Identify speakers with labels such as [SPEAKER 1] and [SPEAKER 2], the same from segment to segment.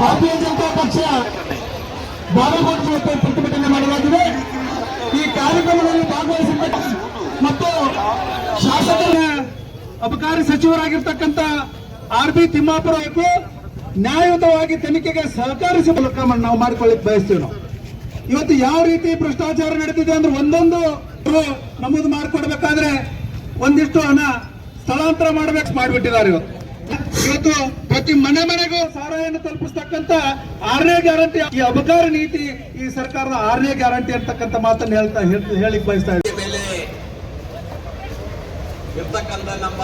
[SPEAKER 1] ಭಾರತೀಯ ಜನತಾ ಪಕ್ಷ ಬಾಗಲಕೋಟೆ ಪ್ರತಿಭಟನೆ ಮಾಡಲಾಗಿದೆ. ಈ ಕಾರ್ಯಕ್ರಮದಲ್ಲಿ ಭಾಗವಹಿಸಿದ ಮತ್ತು ಶಾಸಕರ ಅಬಕಾರಿ ಸಚಿವರಾಗಿರ್ತಕ್ಕಂಥ ಆರ್ ಬಿ ತಿಮ್ಮಾಪುರ ಅವರು ನ್ಯಾಯಯುತವಾಗಿ ತನಿಖೆಗೆ ಸಹಕರಿಸಿ ಕ್ರಮವನ್ನು ನಾವು ಮಾಡಿಕೊಳ್ಳಿಕ್ ಬಯಸ್ತೀವಿ ನಾವು. ಇವತ್ತು ಯಾವ ರೀತಿ ಭ್ರಷ್ಟಾಚಾರ ನಡೀತಿದೆ ಅಂದ್ರೆ ಒಂದೊಂದು ನಮೂದು ಮಾಡಿಕೊಡ್ಬೇಕಾದ್ರೆ ಒಂದಿಷ್ಟು ಹಣ ಸ್ಥಳಾಂತರ ಮಾಡಬೇಕು ಮಾಡಿಬಿಟ್ಟಿದ್ದಾರೆ ಇವತ್ತು ಇವತ್ತು ಪ್ರತಿ ಮನೆ ಮನೆಗೂ ಸಾರಾಯನ್ನು ತಲುಪಿಸ್ತಕ್ಕಂತ ಆರನೇ ಗ್ಯಾರಂಟಿ, ಈ ಅಬಕಾರ ನೀತಿ ಈ ಸರ್ಕಾರದ ಆರನೇ ಗ್ಯಾರಂಟಿ ಅಂತಕ್ಕಂಥ ಮಾತನ್ನು ಹೇಳ್ತಾ ಹೇಳ್- ಹೇಳಿಕ್ ಬಯಸ್ತಾ
[SPEAKER 2] ಇರ್ತಕ್ಕಂಥ ನಮ್ಮ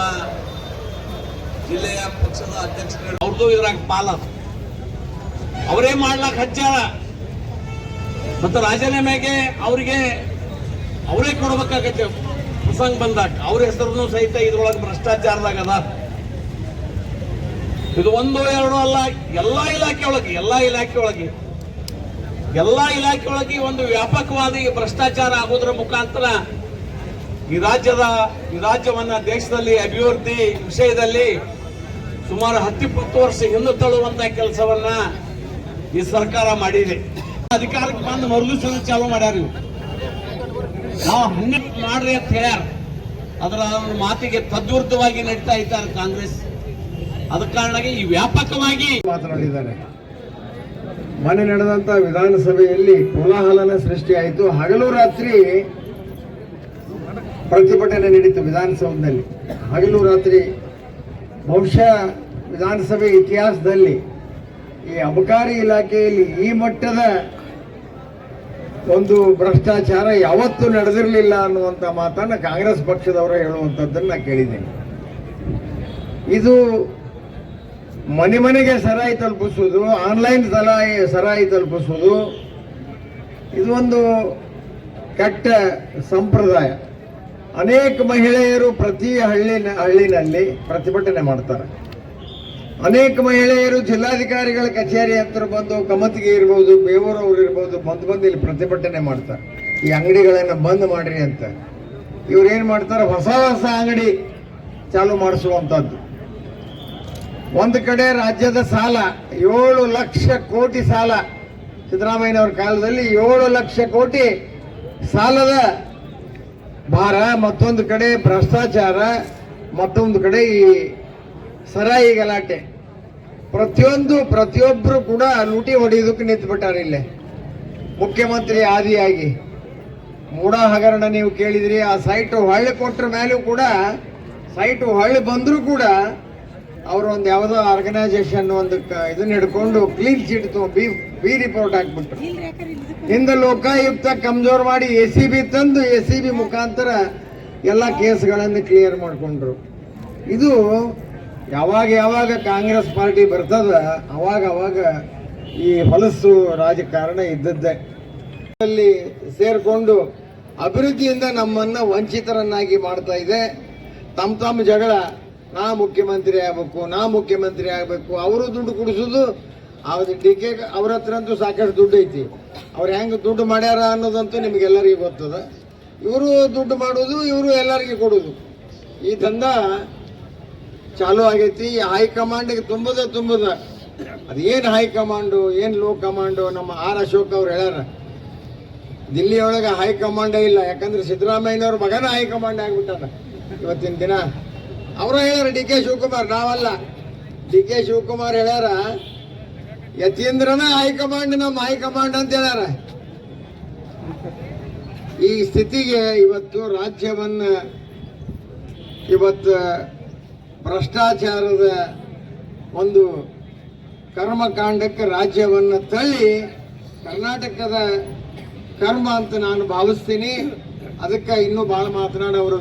[SPEAKER 2] ಜಿಲ್ಲೆಯ ಪಕ್ಷದ ಅಧ್ಯಕ್ಷರು ಅವ್ರದ್ದು ಇದ್ರಾಗ ಪಾಲ. ಅವರೇ ಮಾಡ್ಲಾಕ್ ಹಚ್ಚಾರ. ಮತ್ತು ರಾಜೀನಾಮೆಗೆ ಅವರಿಗೆ ಅವರೇ ಕೊಡ್ಬೇಕಾಗತ್ತೆ. ಪ್ರಸಂಗ ಬಂದಾಗ, ಅವ್ರ ಹೆಸರನ್ನು ಸಹಿತ ಇದ್ರೊಳಗೆ ಭ್ರಷ್ಟಾಚಾರದಾಗ ಅದ. ಇದು ಒಂದು ಎರಡು ಅಲ್ಲ, ಎಲ್ಲ ಇಲಾಖೆಯೊಳಗೆ ಎಲ್ಲ ಇಲಾಖೆಯೊಳಗೆ ಎಲ್ಲ ಇಲಾಖೆಯೊಳಗೆ ಒಂದು ವ್ಯಾಪಕವಾದ ಈ ಭ್ರಷ್ಟಾಚಾರ ಆಗೋದ್ರ ಮುಖಾಂತರ ಈ ರಾಜ್ಯದ, ಈ ರಾಜ್ಯವನ್ನ ದೇಶದಲ್ಲಿ ಅಭಿವೃದ್ಧಿ ವಿಷಯದಲ್ಲಿ ಸುಮಾರು ಹತ್ತಿಪ್ಪತ್ತು ವರ್ಷ ಹಿಂದೆ ತಳ್ಳುವಂತ ಕೆಲಸವನ್ನ ಈ ಸರ್ಕಾರ ಮಾಡಿದೆ. ಅಧಿಕಾರಕ್ಕೆ ಬಂದು ಮರುದಿಸಲು ಚಾಲೂ ಮಾಡ್ಯಾರ ನಾವು ಹನ್ನೆರಡು ಮಾಡ್ರಿ ಅಂತ ಹೇಳ್ಯಾರ. ಅದರ ಮಾತಿಗೆ ತದ್ವಿರುದ್ಧವಾಗಿ ನಡೀತಾ ಇದ್ದಾರೆ ಕಾಂಗ್ರೆಸ್. ಅದ ಕಾರಣಕ್ಕೆ ಈ ವ್ಯಾಪಕವಾಗಿ
[SPEAKER 3] ಮಾತನಾಡಿದ್ದಾರೆ ಮೊನ್ನೆ ನಡೆದಂತ ವಿಧಾನಸಭೆಯಲ್ಲಿ ಕೋಲಾಹಲನ ಸೃಷ್ಟಿಯಾಯಿತು. ಹಗಲು ರಾತ್ರಿ ಪ್ರತಿಭಟನೆ ನಡೀತು ವಿಧಾನಸೌಧದಲ್ಲಿ. ಹಗಲು ರಾತ್ರಿ ಬಹುಶಃ ವಿಧಾನಸಭೆ ಇತಿಹಾಸದಲ್ಲಿ ಈ ಅಬಕಾರಿ ಇಲಾಖೆಯಲ್ಲಿ ಈ ಮಟ್ಟದ ಒಂದು ಭ್ರಷ್ಟಾಚಾರ ಯಾವತ್ತೂ ನಡೆದಿರಲಿಲ್ಲ ಅನ್ನುವಂಥ ಮಾತನ್ನು ಕಾಂಗ್ರೆಸ್ ಪಕ್ಷದವರು ಹೇಳುವಂಥದ್ದನ್ನು ನಾನು ಕೇಳಿದ್ದೀನಿ. ಇದು ಮನೆ ಮನೆಗೆ ಸರಾಯಿ ತಲುಪಿಸುವುದು ಆನ್ಲೈನ್ ಸರಾಯಿ ಸರಾಯಿ ತಲುಪಿಸುವುದು ಒಂದು ಕೆಟ್ಟ ಸಂಪ್ರದಾಯ. ಅನೇಕ ಮಹಿಳೆಯರು ಪ್ರತಿ ಹಳ್ಳಿನ, ಹಳ್ಳಿನಲ್ಲಿ ಪ್ರತಿಭಟನೆ ಮಾಡ್ತಾರೆ. ಅನೇಕ ಮಹಿಳೆಯರು ಜಿಲ್ಲಾಧಿಕಾರಿಗಳ ಕಚೇರಿ ಹತ್ರ ಬಂದು ಕಮತಿಗೆ ಇರ್ಬೋದು ಬೇವೂರವ್ರು ಇರ್ಬೋದು, ಬಂದು ಬಂದು ಇಲ್ಲಿ ಪ್ರತಿಭಟನೆ ಮಾಡ್ತಾರೆ. ಈ ಅಂಗಡಿಗಳನ್ನು ಬಂದ್ ಮಾಡ್ರಿ ಅಂತ. ಇವ್ರು ಏನು ಮಾಡ್ತಾರೆ? ಹೊಸ ಹೊಸ ಅಂಗಡಿ ಚಾಲು ಮಾಡಿಸುವಂಥದ್ದು ಒಂದು ಕಡೆ ರಾಜ್ಯದ ಸಾಲ, ಏಳು ಲಕ್ಷ ಕೋಟಿ ಸಾಲ. ಸಿದ್ದರಾಮಯ್ಯನವ್ರ ಕಾಲದಲ್ಲಿ ಏಳು ಲಕ್ಷ ಕೋಟಿ ಸಾಲದ ಭಾರ, ಮತ್ತೊಂದು ಕಡೆ ಭ್ರಷ್ಟಾಚಾರ, ಮತ್ತೊಂದು ಕಡೆ ಈ ಸರಾಯಿ ಗಲಾಟೆ. ಪ್ರತಿಯೊಂದು ಪ್ರತಿಯೊಬ್ಬರು ಕೂಡ ಲೂಟಿ ಹೊಡೆಯೋದಕ್ಕೆ ನಿಂತುಬಿಟ್ಟಾರೆ ಇಲ್ಲೇ. ಮುಖ್ಯಮಂತ್ರಿ ಆದಿಯಾಗಿ. ಮೂಡ ಹಗರಣ ನೀವು ಕೇಳಿದ್ರಿ, ಆ ಸೈಟ್ ಹೊಳ್ಳಿ ಕೊಟ್ಟರ ಮೇಲೂ ಕೂಡ, ಸೈಟ್ ಹೊಳ್ಳಿ ಬಂದರೂ ಕೂಡ ಅವರು ಒಂದು ಯಾವುದೋ ಆರ್ಗನೈಸೇಷನ್ ಒಂದು ಇದನ್ನ ಹಿಡ್ಕೊಂಡು clean chit B B report ಹಾಕ್ಬಿಟ್ರು. ಹಿಂದೆ ಲೋಕಾಯುಕ್ತ ಕಮ್ಜೋರ್ ಮಾಡಿ ಎ ಸಿ ಬಿ ತಂದು ಎ ಸಿ ಬಿ ಮುಖಾಂತರ ಎಲ್ಲ ಕೇಸ್ಗಳನ್ನು ಕ್ಲಿಯರ್ ಮಾಡಿಕೊಂಡ್ರು. ಇದು ಯಾವಾಗ ಯಾವಾಗ ಕಾಂಗ್ರೆಸ್ ಪಾರ್ಟಿ ಬರ್ತದ ಅವಾಗ ಅವಾಗ ಈ ಹೊಲಸು ರಾಜಕಾರಣ ಇದ್ದದ್ದೇ. ಅಲ್ಲಿ ಸೇರಿಕೊಂಡು ಅಭಿವೃದ್ಧಿಯಿಂದ ನಮ್ಮನ್ನ ವಂಚಿತರನ್ನಾಗಿ ಮಾಡ್ತಾ ಇದೆ. ತಮ್ಮ ತಮ್ಮ ಜಗಳ ನಾ ಮುಖ್ಯಮಂತ್ರಿ ಆಗ್ಬೇಕು, ನಾ ಮುಖ್ಯಮಂತ್ರಿ ಆಗಬೇಕು, ಅವರು ದುಡ್ಡು ಕುಡಿಸೋದು ಅವ್ರ ಡಿ ಕೆ ಅವ್ರ ಹತ್ರ ಅಂತೂ ಸಾಕಷ್ಟು ದುಡ್ಡು ಐತಿ. ಅವ್ರು ಹೆಂಗೆ ದುಡ್ಡು ಮಾಡ್ಯಾರ ಅನ್ನೋದಂತೂ ನಿಮಗೆಲ್ಲರಿಗೂ ಗೊತ್ತದ. ಇವರು ದುಡ್ಡು ಮಾಡೋದು, ಇವರು ಎಲ್ಲರಿಗೂ ಕೊಡೋದು. ಈ ದಂಧ ಚಾಲು ಆಗೈತಿ ಹೈಕಮಾಂಡಿಗೆ ತುಂಬದ ತುಂಬದ. ಅದೇನು ಹೈಕಮಾಂಡು ಏನು ಲೋ ಕಮಾಂಡು ನಮ್ಮ ಆರ್ ಅಶೋಕ್ ಅವ್ರು ಹೇಳ್ಯಾರ. ದಿಲ್ಲಿ ಒಳಗೆ ಹೈಕಮಾಂಡೇ ಇಲ್ಲ, ಯಾಕಂದ್ರೆ ಸಿದ್ದರಾಮಯ್ಯನವ್ರ ಮಗನ ಹೈಕಮಾಂಡ್ ಆಗಿಬಿಟ್ಟಾರ ಇವತ್ತಿನ ದಿನ. ಅವರು ಹೇಳ್ಯಾರ ಡಿ ಕೆ ಶಿವಕುಮಾರ್, ನಾವಲ್ಲ. ಡಿ ಕೆ ಶಿವಕುಮಾರ್ ಹೇಳ್ಯಾರ, ಯತೀಂದ್ರನ ಹೈಕಮಾಂಡ್ ನಮ್ಮ ಹೈಕಮಾಂಡ್ ಅಂತ ಹೇಳ್ಯಾರ. ಈ ಸ್ಥಿತಿಗೆ ಇವತ್ತು ರಾಜ್ಯವನ್ನ ಇವತ್ತು ಭ್ರಷ್ಟಾಚಾರದ ಒಂದು ಕರ್ಮಕಾಂಡಕ್ಕೆ ರಾಜ್ಯವನ್ನು ತಳ್ಳಿ ಕರ್ನಾಟಕದ ಕರ್ಮ ಅಂತ ನಾನು ಭಾವಿಸ್ತೀನಿ. ಅದಕ್ಕೆ ಇನ್ನೂ ಭಾಳ ಮಾತನಾಡೋರು